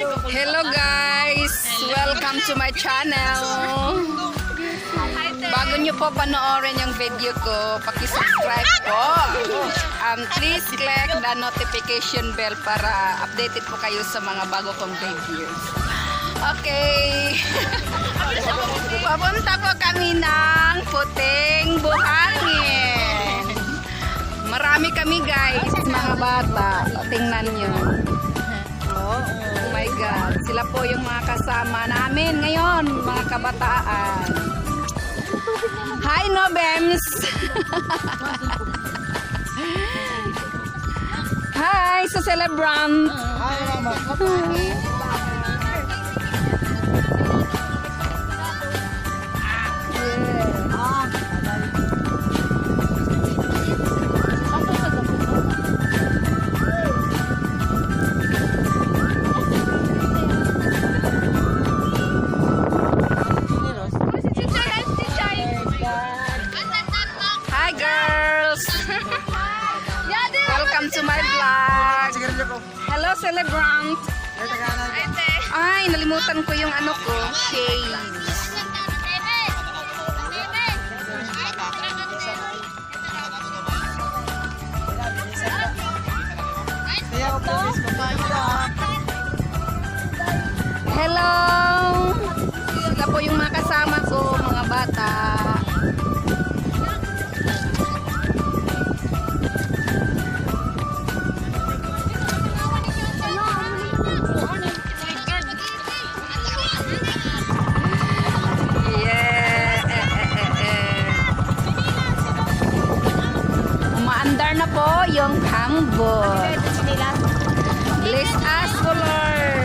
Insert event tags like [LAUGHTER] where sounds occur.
Hello guys! Welcome to my channel. Bago nyo po panoorin yung video ko, pakisubscribe po. Um, please click the notification bell para updated po kayo sa mga bago kong videos. Okay. [LAUGHS] Papunta po kami ng puting buhangin. Marami kami guys, mga bata. Tingnan nyo. Oh my God. Sila po yung mga kasama namin ngayon, mga kabataan. Hi, Nobems! [LAUGHS] Hi, sa celebrant! Hi, Hello, celebrant! Ay, nalimutan ko yung ano ko, shades. Hello! po yung hambol. Bless us, Lord.